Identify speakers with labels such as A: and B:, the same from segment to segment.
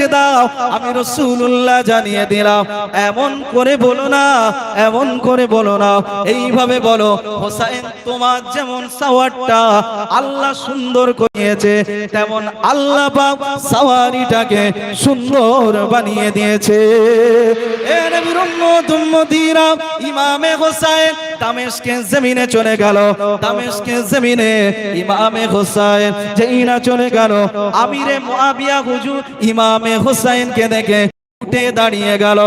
A: রেখে দাও, আমি রসুল্লাহ জানিয়ে দিলাম। এমন করে বলো না, এমন করে বলো না। এইভাবে বলো, হোসাইন, তোমার যেমন সাওয়ারটা আল্লাহ সুন্দর করিয়েছে, তেমন আল্লাহ পাক সাওয়ারিটাকে সুন্দর বানিয়ে দিয়েছে। ইমামে হোসাইন দামেশকের জমিনে চলে গেল। দামেশকের জমিনে ইমামে হোসাইন যেই না চলে গেল। আমিরে মুআবিয়া হুজুর ইমামে হোসাইনকে দেখে উঠে দাঁড়িয়ে গেল।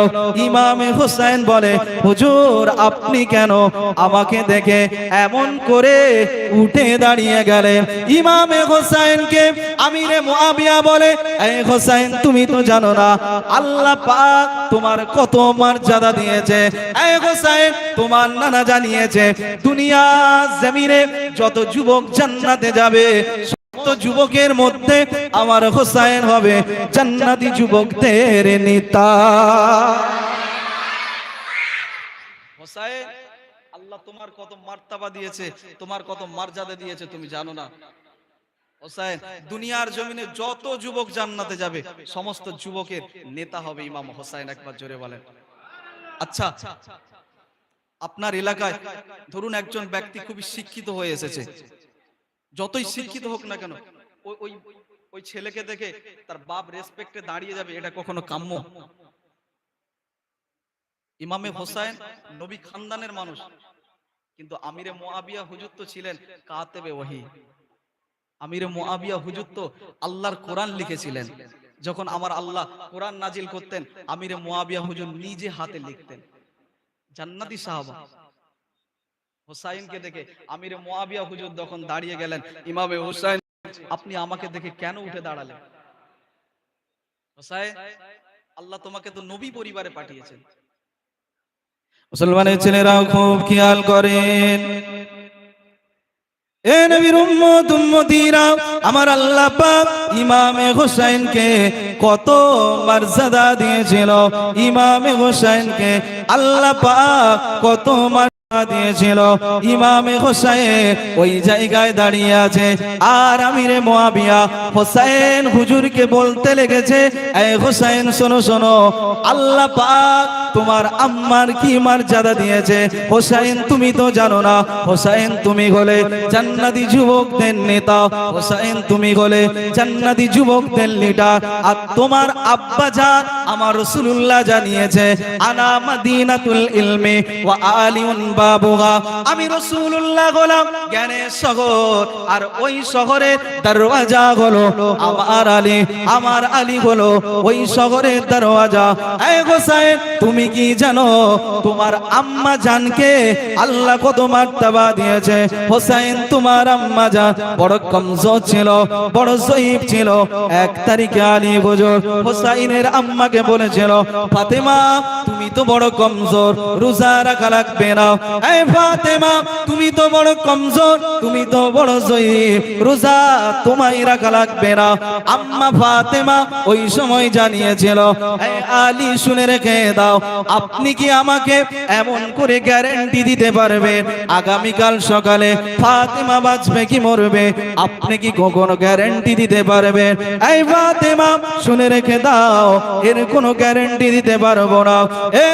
A: ইমামে হোসেন বলে, হুজুর, আপনি কেন আমাকে দেখে এমন করে উঠে দাঁড়িয়ে গেলেন? ইমামে হোসেনকে আমিরে মুআবিয়া বলে, এই হোসেন তুমি তো জানো না, আল্লাহ পাক তোমার কত মর্যাদা দিয়েছে। এই হোসেন তোমার নানা জানিয়েছে দুনিয়া জমিনে যত যুবক জান্নাতে যাবে যুবকের মধ্যে আমার হোসাইন হবে, জান্নাতি যুবকদের নেতা। হোসাইন, আল্লাহ তোমার কত মার্তাবা দিয়েছে, তোমার কত মর্যাদা দিয়েছে, তুমি জানো না। হোসাইন, দুনিয়ার জমিনে যত যুবক জান্নাতে যাবে, সমস্ত যুবকের নেতা হবে ইমাম হোসাইন, একবার জোরে বলেন। আচ্ছা আপনার এলাকায় ধরুন একজন ব্যক্তি খুবই শিক্ষিত হয়ে এসেছে যতই শিক্ষিত হোক না কেন ওই ওই ছেলেকে দেখে তার বাপ রেসপেক্টে দাঁড়িয়ে যাবে এটা কখনো কাম্য। ইমামে হোসাইন নবী খানদানের মানুষ কিন্তু আমিরে মুআবিয়া হুজুর তো ছিলেন কাতেবে ওহি আমিরে মুআবিয়া হুজুর তো আল্লাহর কোরআন লিখেছিলেন। যখন আমার আল্লাহ কোরআন নাজিল করতেন আমিরে মুআবিয়া হুজুর নিজে হাতে লিখতেন। জান্নাতি সাহাবা। হোসাইনকে দেখে আমিরে মুআবিয়া হুজুর যখন দাঁড়িয়ে গেলেন ইমামে হোসাইন আপনি আমাকে দেখে কেন উঠে দাঁড়ালেন? হোসাইন আল্লাহ তোমাকে তো নবী পরিবারে পাঠিয়েছেন। মুসলমানের ছেলেরাও খুব খেয়াল করেন। এ নবীর উম্মত উম্মতিরা আমার আল্লাহ পাক ইমামে হোসেনকে কত মর্যাদা দিয়েছিল। ইমামে হোসেনকে আল্লাহ পাক কত মর্যাদা দিয়েছিল। ইমামে হোসেন ওই জায়গায় দাঁড়িয়ে আছে। আর আমিরে মুআবিয়া হোসেন হুজুরকে বলতে লেগেছে এ হোসেন শোনো শোনো, আল্লাহ পাক তোমার আম্মার কি মর্যাদা দিয়েছে? হোসেন তুমি তো জানো না। হোসেন তুমি হলে জান্নাতি যুবকদের নেতা। হোসেন তুমি হলে জান্নাতি যুবকদের লিডার। আর তোমার আব্বা জান আমার রাসূলুল্লাহ জানিয়েছে, আনা মাদিনাতুল ইলমি ওয়া আলিউন বাবুহা আমি রাসূলুল্লাহ গোলাম, জ্ঞানের শহর। আর ওই শহরের দরওয়াজা হলো আমার আলী আমার আলী হলো ওই শহরের দরওয়াজা। এই হোসেন তুমি কি জানো, তোমার আম্মা জানকে আল্লাহ কত মার্তাবা দিয়েছে। হোসাইন, তোমার আম্মা জান বড় কমজোর ছিল, বড় জয়ীব ছিল। এক তারিখে আলী হুজুর হোসাইনের আম্মাকে বলেছিল, ফাতেমা তুমি তো বড় কমজোর, রোজা রাখা লাগবে না। এই ফাতেমা, তুমি তো বড় কমজোর, তুমি তো বড় জয়ীব রোজা তোমায় রাখা লাগবে না। আম্মা ফাতেমা ওই সময় জানিয়েছিল, এই আলী, শুনে রেখে দাও, আপনি কি আমাকে এমন করে গ্যারান্টি দিতে পারবেন? আগামীকাল সকালে ফাতেমা বাঁচবে কি মরবে? আপনি কি কখনো গ্যারান্টি দিতে পারবেন? এই ফাতেমা, শুনে রেখে দাও, এর কোনো গ্যারান্টি দিতে পারব না। এই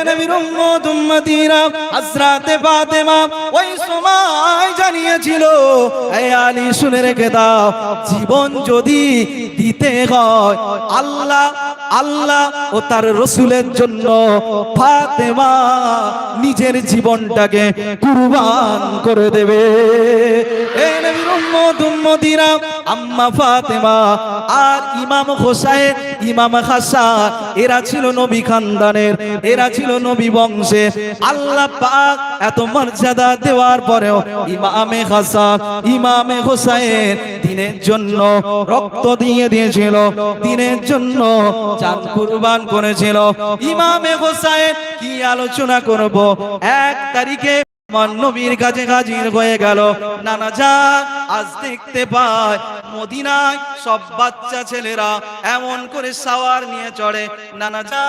A: জীবন যদি দিতে হয়, আল্লাহ আল্লাহ ও তার রসুলের জন্য ফাতেমা নিজের জীবনটাকে কুরবান করে দেবে। এ নবীর উম্মত আম্মা ফাতেমা আর ইমাম হোসাইন, ইমাম হাসান, এরা ছিল নবী খানদানের, এরা ছিল নবী বংশে আল্লাহ পাক এত মর্যাদা দেওয়ার পরেও ইমামে ইমামে হোসাইন দিনের জন্য রক্ত দিয়ে দিয়েছিল, দিনের জন্য চাঁদ কুরবান করেছিল। ইমামে হোসাইন কি আলোচনা করব? এক তারিখে আমার নবীর কাছে হাজির হয়ে গেল। নানা যা আজ দেখতে পায়, মদিনায় সব বাচ্চা ছেলেরা এমন করে সাওয়ার নিয়ে চড়ে। নানা যা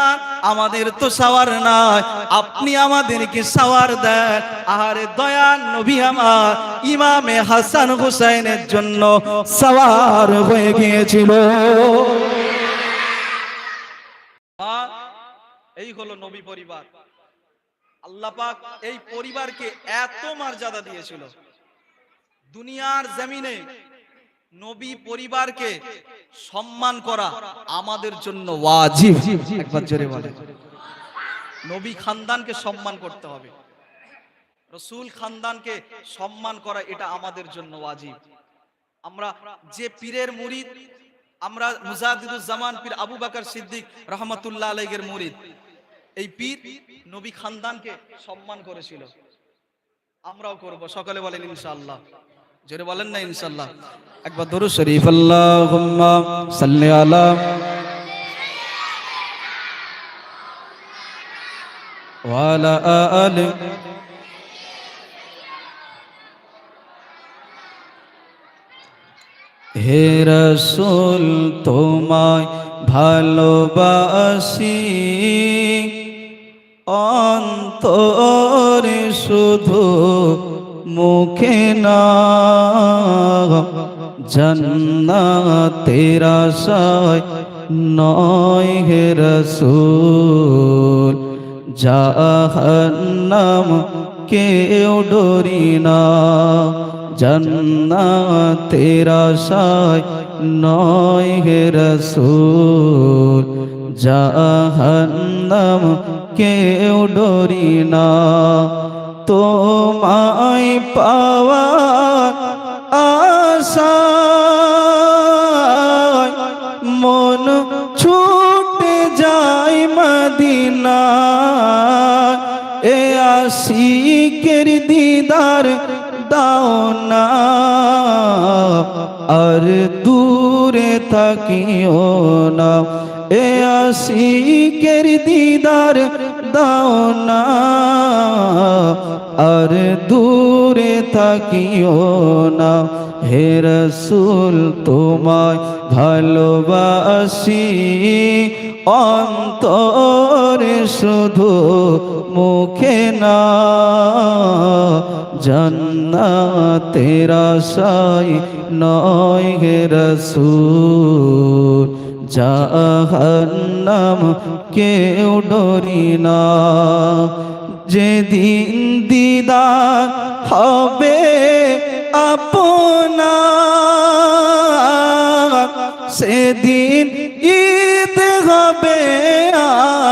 A: আমাদের তো সাওয়ার নাই, আপনি আমাদেরকে সাওয়ার দেন। আহারে দয়ান নবী আমার, ইমামে হাসান হুসাইনের জন্য সাওয়ার হয়ে গিয়েছিল। এই হলো নবী পরিবার। আল্লাহ পাক এই পরিবারকে এত মর্যাদা দিয়েছিল। দুনিয়ার জমিনে নবী পরিবারকে সম্মান করা আমাদের জন্য ওয়াজিব। নবী খানদানকে সম্মান করতে হবে। রসুল খানদানকে সম্মান করা এটা আমাদের জন্য ওয়াজিব। আমরা যে পীরের মুরিদ, আমরা মুজাহিদুল জামান পীর আবু বাকর সিদ্দিক রহমতুল্লাহ আলাইহের মুরিদ এই পীর নবী খানদানকে সম্মান করেছিল। আমরাও করব, সকালে বলেন ইনশাআল্লাহ। জোরে বলেন না ইনশাআল্লাহ। একবার দরুদ শরীফ, আল্লাহুম্মা সাল্লি আলি হে রসুল, তোমায় ভালোবাসি। অন্তরে শুধু মুখে না, জন্নাতের আশায় নয় হে রসুল, জাহান্নাম কেউ ডরি না, জন্নাতের আশায় নয় হে রসুল, জাহান্নাম কেউ ডরি না। তোমায় পাওয়া আশায় মন ছুটে যায় মদিনা এ আশিকের দিদার দাও না। আর দূরে থাকিও না। এ আশিকের দিদার দাও না। আর দূরে থাকিও না। হে রসুল তোমায় ভালোবাসি, অন্তরে শুধু মুখে না, জন্নাতের আশায় নয় হে রসুল, জাহান্নাম কেউ ডরি না। যেদিন দিদার হবে আপনা সেদিন ঈদ হবে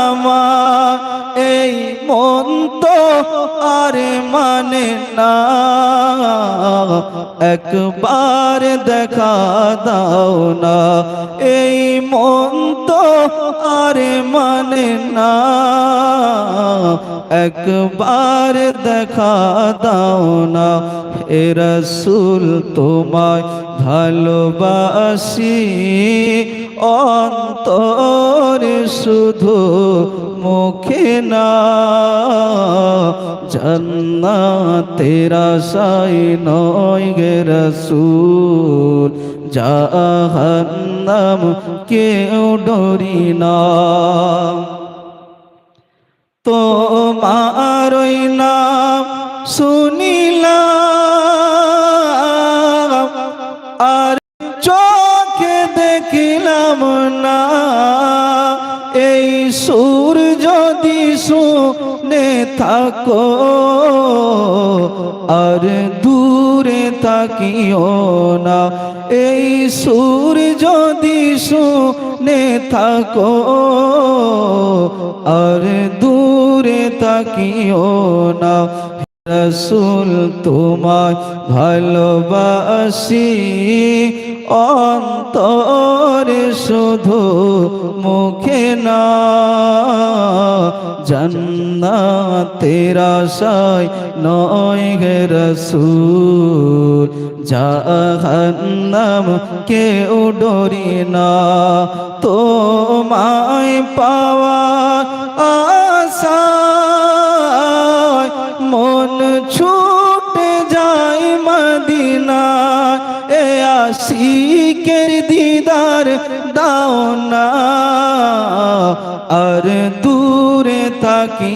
A: আমার এই মন তো আর মানে না। একবার দেখা দাও না। এই মন তো আর মানে না। একবার দেখা দাও না। হে রসুল, তোমায় ভালোবাসি। অন্তরে শুধু মুখে না জন্নাতের সাই নয় গে রসুল জাহান্নাম কেউ ডরি না। তোমার থাকো, আর দূরে তাকিও না। এই সুর যদি শুনে থাকো, আর দূরে তাকিও না। রসুল, তোমায় ভালোবাসি। অন্তরে শুধু মুখে না। জন্নাতের আশায় নয় গে রসুল, জাহান্নাম কেউ ডরি না। তোমায় পাওয়া আশায় মন ছুটে যায় মদিনা এ আশিকের দিদার দাও না। আর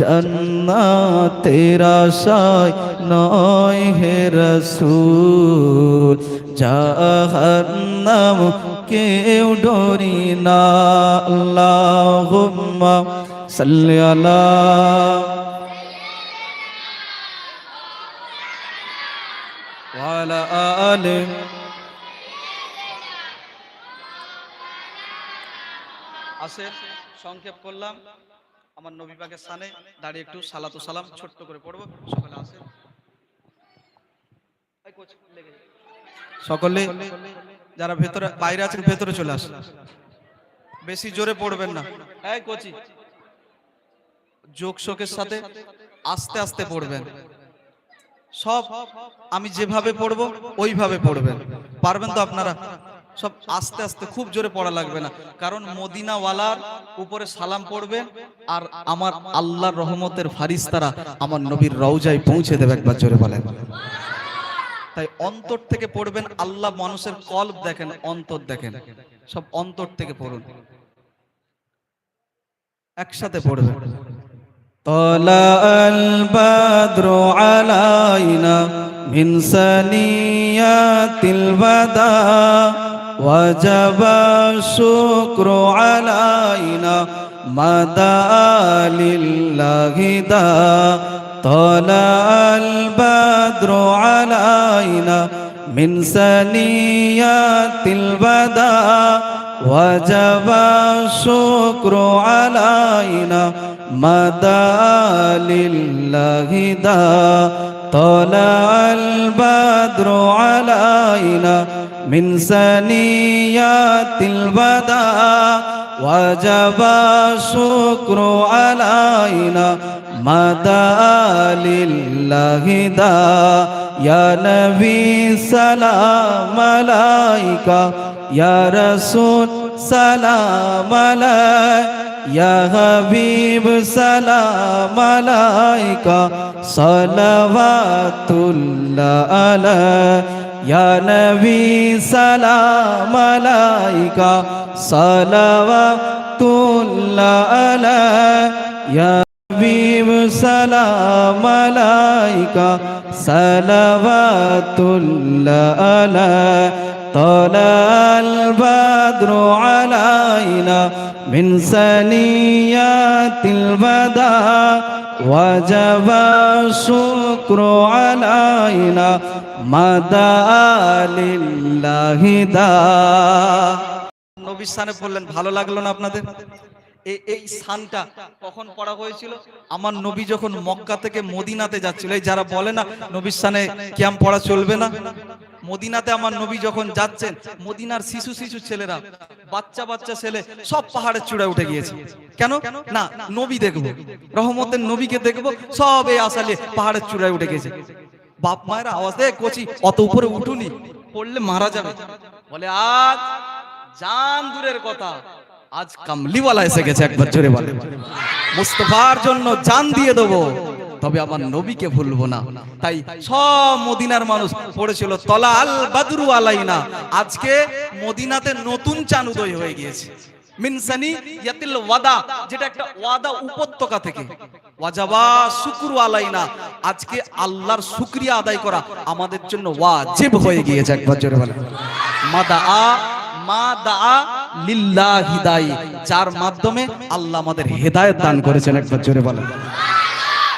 A: জন্নাতের আশায় নয় হে রসুল। জাহান্নাম কেউ ডরি না, আল্লাহুম্মা সাল্লি আলা আলি আসেন, সংক্ষেপ করলাম। আমার নবী পাকের দাঁড়িয়ে একটু সালাতু সালাম ছোট্ট করে পড়ব। সকলে যাবে। সকলে যারা ভেতরে, বাইরে আছেন, ভেতরে চলে আসেন। বেশি জোরে পড়বেন না। এই কোচি, যোগ শোকের সাথে আস্তে আস্তে পড়বেন। সব আমি যেভাবে পড়ব, ওইভাবে পড়বেন। পারবেন তো আপনারা? সব আস্তে আস্তে খুব জোরে পড়া লাগবে না। কারণ মদিনাওয়ালার উপরে সালাম পড়বে আর আমার আল্লাহর রহমতের ফারিস তারা আমার নবীর রওজায় পৌঁছে দেবে একবার জোরে বলে তাই অন্তর থেকে পড়বেন, আল্লাহ মানুষের কল্প দেখেন, অন্তর দেখেন। সব অন্তর থেকে পড়ুন। একসাথে পড়বেন। طلع البدر علينا من سنيات সানিয়াতিল وجب الشكر علينا مدى لله دا. طلع البدر علينا من سنيات الوداع وجب الشكر علينا مدى لله دا. طلع البدر علينا من سنيات الوداع وجب الشكر علينا مدى لله دا. يا نبي سلام عليك. يا رسول سلام عليك. يا حبيب سلام عليك. صلوات الله عليك. يا نبي سلام عليك صلوات الله عليك يا حبيب سلام عليك صلوات الله عليك طلع البدر علينا من سنيات البداء وجب الشكر علينا مدى لله دا নবী স্থানে পড়লেন ভালো লাগলো না আপনাদের এই এই স্থানটা কখন পড়া হয়েছিল আমার নবী যখন মক্কা থেকে মদিনাতে যাচ্ছিল এই যারা বলে না নবীর স্থানে ক্যাম্প পড়া চলবে না মদিনাতে আমার নবী যখন যাচ্ছেন, মদিনার শিশু শিশু ছেলেরা, বাচ্চা বাচ্চা ছেলে সব পাহাড়ের চূড়ায় উঠে গিয়েছে। কেন? না, নবী দেখব, রহমতের নবীকে দেখব, সব এই আসালে পাহাড়ের চূড়ায় উঠে গেছে বাপ মায়ের আওয়াজ দেয়, কচি, অত উপরে উঠুনি, পড়লে মারা যাবে। বলে, আজ জান দূরের কথা, আজ কামলিওয়ালা এসে গেছে একবার জোরে বলে। মুস্তফার জন্য জান দিয়ে দেবো। তবে আমার নবীকে ভুলবো না। তাই সব মদিনার মানুষ পড়েছিল তলা আল বাদরু আলাইনা। আজকে মদিনাতে নতুন চান উদয় হয়ে গিয়েছে। ওয়াদা ওয়াদা উপত্যকা থেকে। আলাইনা। আজকে আল্লাহর শুকরিয়া আদায় করা আমাদের জন্য ওয়াজিব হয়ে গিয়েছে, একবার মা দা যার মাধ্যমে আল্লাহ আমাদের হেদায়েত দান করেছেন, একবার জোরে বলেন।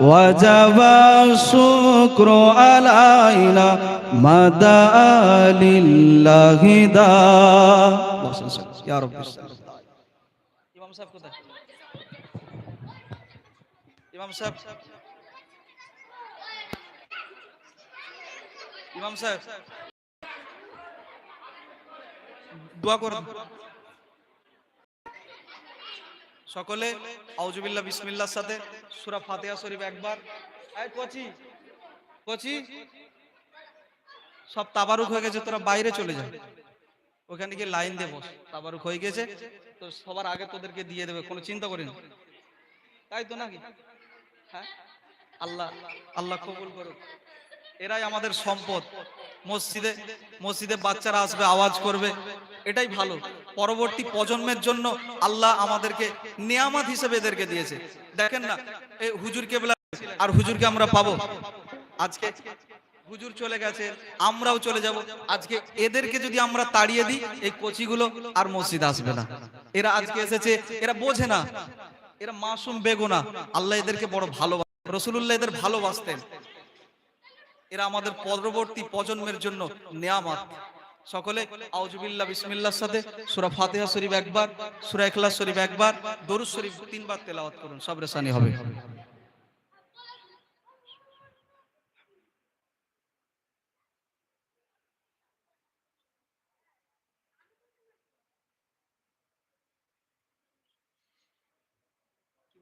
A: وجب الشكر علينا مدى لله دا يا رب ইমাম সাহেব কোথায় ইমাম সাহেব ইমাম সাহেব দোয়া করুন সকলে আউজুবিল্লাহ বিসমিল্লাহর সাথে সূরা ফাতিহা শরীফ একবার। কোচি কোচি। সব তাবারুক হয়ে গেছে, তোরা বাইরে চলে যা। ওখানে গিয়ে লাইন দেবো তাবারুক হয়ে গেছে। তো সবার আগে তোদেরকে দিয়ে দেবে, কোনো চিন্তা করিস না। তাই তো নাকি? হ্যাঁ? আল্লাহ আল্লাহ কবুল করুক। এরাই আমাদের সম্পদ। মসজিদে মসজিদে বাচ্চারা আসবে, আওয়াজ করবে। এটাই ভালো। পরবর্তী প্রজন্মের জন্য আল্লাহ আমাদেরকে নিয়ামত হিসেবে এদেরকে দিয়েছে। দেখেন না এই হুজুর কেবলা আর হুজুরকে আমরা পাবো। আজকে হুজুর চলে গেছে, আমরাও চলে যাব। আজকে এদেরকে যদি আমরা তাড়িয়ে দিই, এই কোচিগুলো আর মসজিদ আসবে না। এরা আজকে এসেছে, এরা বোঝে না। এরা মাসুম বেগুনা। আল্লাহ এদেরকে বড় ভালোবাসে। রসুল্লাহ এদের ভালোবাসতেন। এরা আমাদের পরবর্তী প্রজন্মের জন্য নেয়ামত। সকলে আউজুবিল্লাহ বিসমিল্লাহর সাথে সুরা ফাতেহা শরীফ একবার, সুরা ইখলাস শরীফ একবার, দরুদ শরীফ তিনবার তেলাওয়াত করুন, সব রেসানি হবে।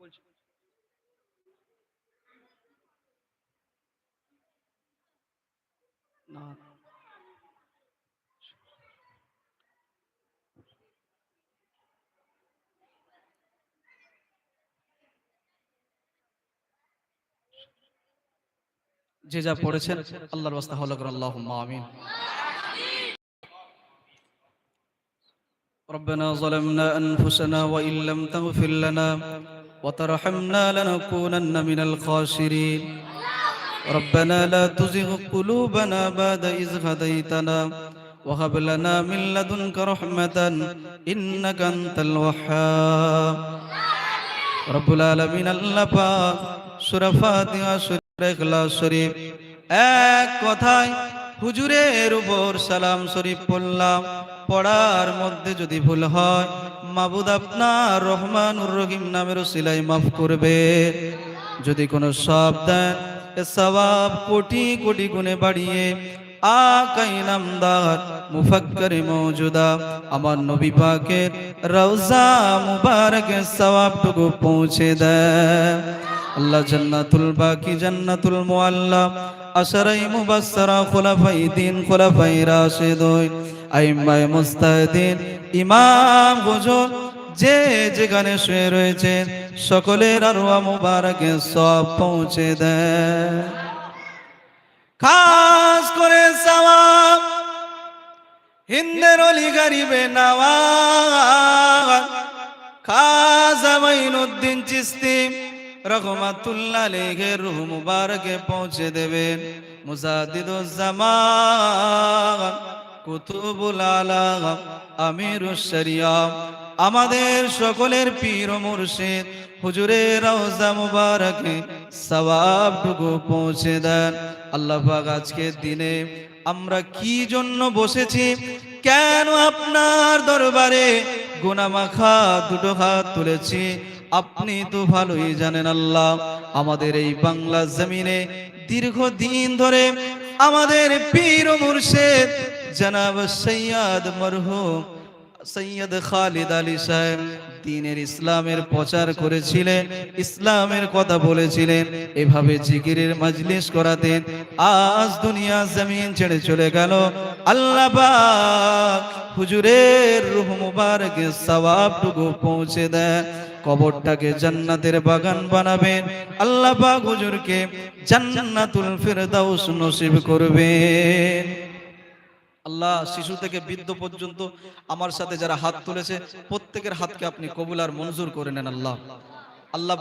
A: বলছো? না যে যা পড়েছেন আল্লাহর রাস্তা হলো আল্লাহুম্মা আমিন ربنا ظلمنا أنفسنا وإن لم تغفر لنا وترحمنا لنكونن من الخاسرين ربنا لا تزغ قلوبنا بعد إذ هديتنا وهب لنا من لدنك رحمة إنك أنت الوهاب رب العالمين আল্লাহ পাক সূরা ফাতিহা সূরা ইখলাস শরীফ এক কথায় হুজুরের উপর সালাম শরীফ পড়লাম পড়ার মধ্যে যদি ভুল হয় মাবুদ আপনার রহমানুর রহিম নামের সিলাই মাফ করবে যদি কোনো সব দেন সওয়াব কোটি কোটি গুণে বাড়িয়ে, আকাই নামদার মুফাক্করে মৌজুদা, আমার নবী পাকের রওজা মুবারকের সওয়াবটুকু পৌঁছে দেয়। আল্লাহ জান্নাতুল বাকি, জান্নাতুল মুআল্লা, আশরাই মুবাসসারা, খুলাফাই দিন, খুলাফাই রাশিদুন আইম্মায়ে মুস্তাহিদিন, ইমাম হুজুর যে যেখানে শুয়ে রয়েছেন সকলের আরওয়া মুবারকে সব পৌঁছে দেয়। খাস করে হিন্দের অলি গরিবে নওয়াজ চিস্তি রহমাতুল্লাহ লেগে রূহ মুবারকে পৌঁছে দেবেন। মুজাদ্দিদুজ্জামান কুতুবুল আলাম আমিরুশ আমাদের সকলের পীর মুর্শিদ, হুজুরের রওজা মুবারকে সওয়াবটুকু পৌঁছে দেন। আল্লাহ পাক আজকের দিনে আমরা কি জন্য বসেছি? কেন আপনার দরবারে গুনামাখা দুটো হাত তুলেছি? আপনি তো ভালোই জানেন আল্লাহ, আমাদের এই বাংলা জমিনে দীর্ঘদিন ধরে আমাদের পীর মুর্শিদ জনাব সৈয়দ মরহুম সৈয়দ খালিদ আলী সাহেব দিনের ইসলামের প্রচার করেছিলেন, ইসলামের কথা বলেছিলেন, এভাবে জিকিরের মাজলিস করাতেন আজ দুনিয়া জমিন ছেড়ে চলে গেল। আল্লাহ হুজুরের রূহ মুবারকে সওয়াবটুকু পৌঁছে দেয় কবরটাকে জান্নাতের বাগান বানাবেন। আল্লাহ হুজুরকে জান্নাতুল ফিরদাউস নসিব করবেন। আল্লাহ শিশু থেকে বৃদ্ধ পর্যন্ত আমার সাথে যারা হাত তুলেছে, প্রত্যেকের হাতকে আপনি কবুল আর মঞ্জুর করে নেন আল্লাহ। আল্লাহ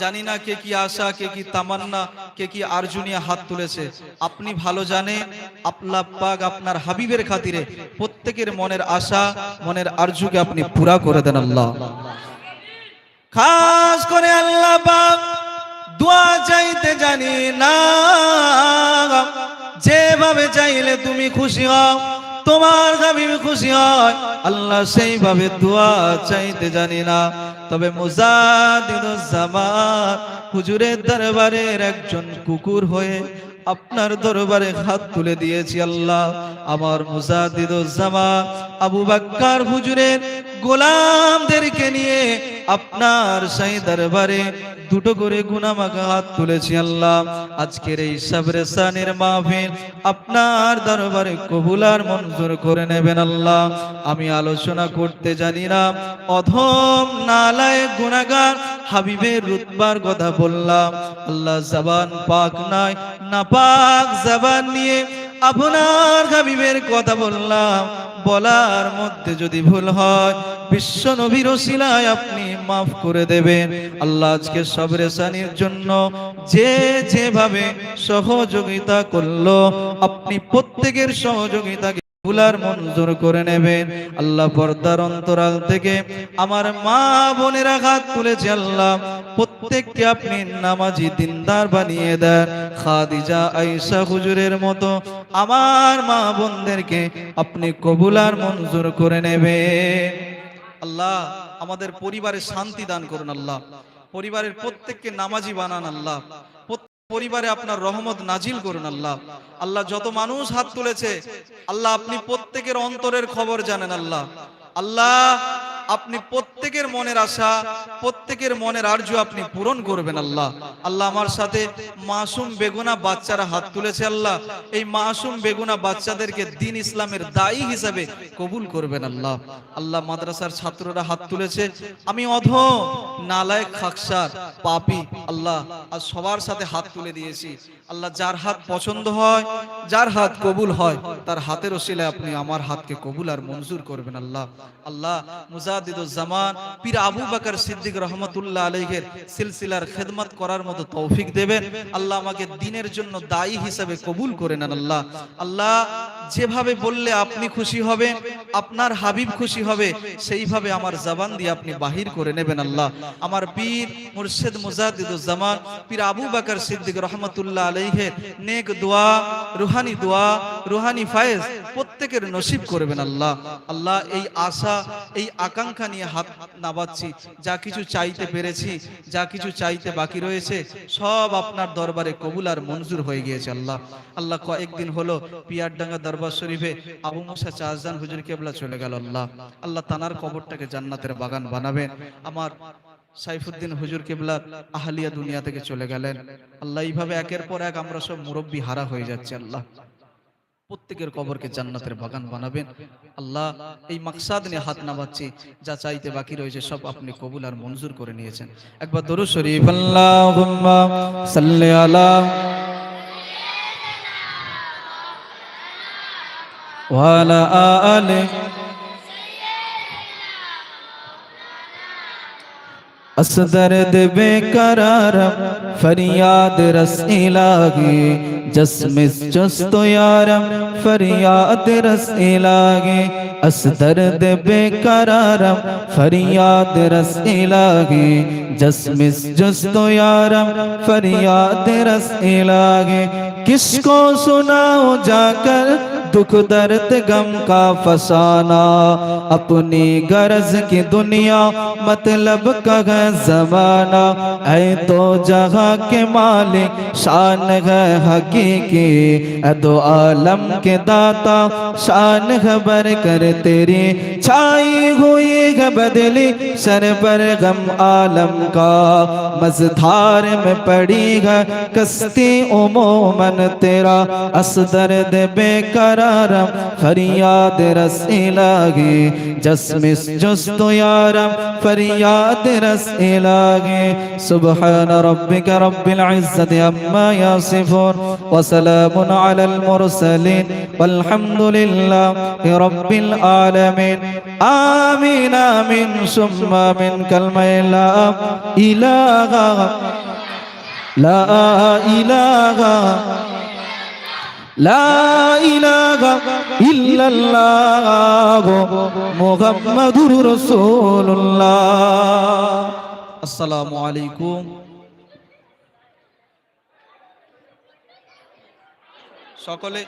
A: জানি না কে কি আশা, কে কি তামান্না, কে কি আরজুনিয়া হাত তুলেছে। আপনি ভালো জানেন, আল্লাহ পাক আপনার হাবিবের খাতিরে প্রত্যেকের মনের আশা, মনের আরজুকে আপনি পুরা করে দেন আল্লাহ। খাস করে আল্লাহ পাক, দোয়া চাইতে জানি না। যেভাবে চাইলে তুমি খুশি হও, তোমার হাবিব খুশি হয়। আল্লাহ সেইভাবে দোয়া চাইতে জানি না। তবে মুজাদিদুজ্জামান হুজুরের দরবারের একজন কুকুর হয়ে আপনার দরবারে হাত তুলে দিয়েছি আল্লাহ। আমার মুজাদিদুজ্জামান আবু বাক্কার হুজুরের গোলামদেরকে নিয়ে আপনার সেই দরবারে দুটো করে গুনামাখা হাত তুলেছি আল্লাহ। আজকের এই সাবরেসানের মাহফিল আপনার দরবারে কবুলার মঞ্জুর করে নেবেন আল্লাহ। আমি আলোচনা করতে জানি না, অধম নালায় গুনাগার হাবিবের রুতবার কথা বললাম। আল্লাহ জবান পাক নাই না পাক জবান নিয়ে আপনার হাবিবের কথা বললাম। বলার মধ্যে যদি ভুল হয়, বিশ্ব নবীর ওসিলায় আপনি মাফ করে দেবেন। আল্লাহ আজকে সবরেসানির জন্য যে যেভাবে সহযোগিতা করল, আপনি প্রত্যেকের সহযোগিতাকে বুলার মঞ্জুর করে নেবেন। আল্লাহ পর্দার অন্তরাল থেকে আমার মা বোনেরা হাত তুলেছে, আল্লাহ প্রত্যেককে আপনি নামাজি দিনদার বানিয়ে দেন। খাদিজা আয়েশা হুজুরের মতো আমার মা বোনদেরকে আপনি কবুলার মঞ্জুর করে নেবেন। আল্লাহ, আমাদের পরিবারে শান্তি দান করুন আল্লাহ। পরিবারের প্রত্যেককে নামাজি বানান আল্লাহ। পরিবারে আপনার রহমত নাজিল করুন আল্লাহ। আল্লাহ যত মানুষ হাত তুলেছে, আল্লাহ আপনি প্রত্যেকের অন্তরের খবর জানেন আল্লাহ। আল্লাহ আপনি প্রত্যেকের মনের আশা, প্রত্যেকের মনের আর্য আপনি পূরণ করবেন আল্লাহ। আল্লাহ আমার সাথে মাসুম বেগুনা বাচ্চারা হাত তুলেছে আল্লাহ। এই মাসুম বেগুনা বাচ্চাদেরকে দিন ইসলামের দায়ী হিসাবে কবুল করবেন আল্লাহ। আল্লাহ মাদ্রাসার ছাত্ররা হাত তুলেছে। আমি অধ নালায় খাকসার পাপি। আল্লাহ আর সবার সাথে হাত তুলে দিয়েছি। আল্লাহ যার হাত পছন্দ হয়, যার হাত কবুল হয়, তার হাতের ওসিলায় আপনি আমার হাতকে কবুল আর মঞ্জুর করবেন আল্লাহ। আল্লাহ মুজাদিদুজ্জামান পীর আবু বাকর সিদ্দিক রহমতুল্লাহ আলহের সিলসিলার খেদমত করার মতো তৌফিক দেবেন। আল্লাহ আমাকে দিনের জন্য দায়ী হিসাবে কবুল করে নেন আল্লাহ। আল্লাহ যেভাবে বললে আপনি খুশি হবেন আপনার হাবিব খুশি হবে, সেইভাবে আমার জবান দিয়ে আপনি বাহির করে নেবেন আল্লাহ। আমার পীর মুর্শেদ মুজাদিদুজ্জামান পীর আবু বাকর সিদ্দিক রহমতুল্লাহ আলাইহের নেক দোয়া, রুহানি দোয়া, রুহানি ফায়েজ প্রত্যেকের নসিব করবেন আল্লাহ। আল্লাহ, এই আশা, এই আকাঙ্ক্ষা নিয়ে হাত নাবাচ্ছি। যা কিছু চাইতে পেরেছি, যা কিছু চাইতে বাকি রয়েছে, সব আপনার দরবারে কবুল আর মঞ্জুর হয়ে গিয়েছে আল্লাহ। আল্লাহ, কয়েকদিন হলো পিয়ারডাঙ্গা দরবার শরীফে আবু মুসা চাহজান হুজুর কেবলা চলে গেল, আল্লাহ। আল্লাহ তানার কবরটাকে জান্নাতের বাগান বানাবেন আমার সাইফুদ্দিন হুজুর কেবলা আহলিয়া দুনিয়া থেকে চলে গেলেন। আল্লাহ, এইভাবে একের পর এক আমরা সব মুরব্বী হারা হয়ে যাচ্ছে, আল্লাহ। প্রত্যেকের কবরকে জান্নাতের বাগান বানাবেন। আল্লাহ, এই মাকসাদ নিয়ে হাত নামাচ্ছি, যা চাইতে বাকি রয়েছে সব আপনি কবুল আর মঞ্জুর করে নিয়েছেন। একবার দরুদ শরীফ, আল্লাহুম্মা সাল্লি আলা وعلى آل असदर्द बेकरार, फरियाद रस जसमिस जस्तो यारम फरियाद रस अस दर्द बेकरारम फरियाद रस इलागे जसमिस जस्तो यारम फरियाद रस इलागे किसको सुनाओ जाकर दुख दर्द गम का फसाना। अपनी गरज की दुनिया मतलब का है जमाना। ऐ तो जगह के मालिक शान है हकीकी। दो आलम के दाता शान खबर कर तेरी। छाई हुई है बदली सर पर गम आलम का। मजधार में पड़ी है कस्ती उमूमन तेरा। असदर्द बेकरारम یارم فریاد رسیلاگی جسمس جستو یارم فریاد رسیلاگی سبحان ربک رب العزت اما یاسفون وسلام علی المرسلین والحمد لله رب العالمین آمین آمین ثم من کلمہ لا الہ لا الہ মোহাম্মদুর রসুল্লাহ আসসালামু আলাইকুম। সকলে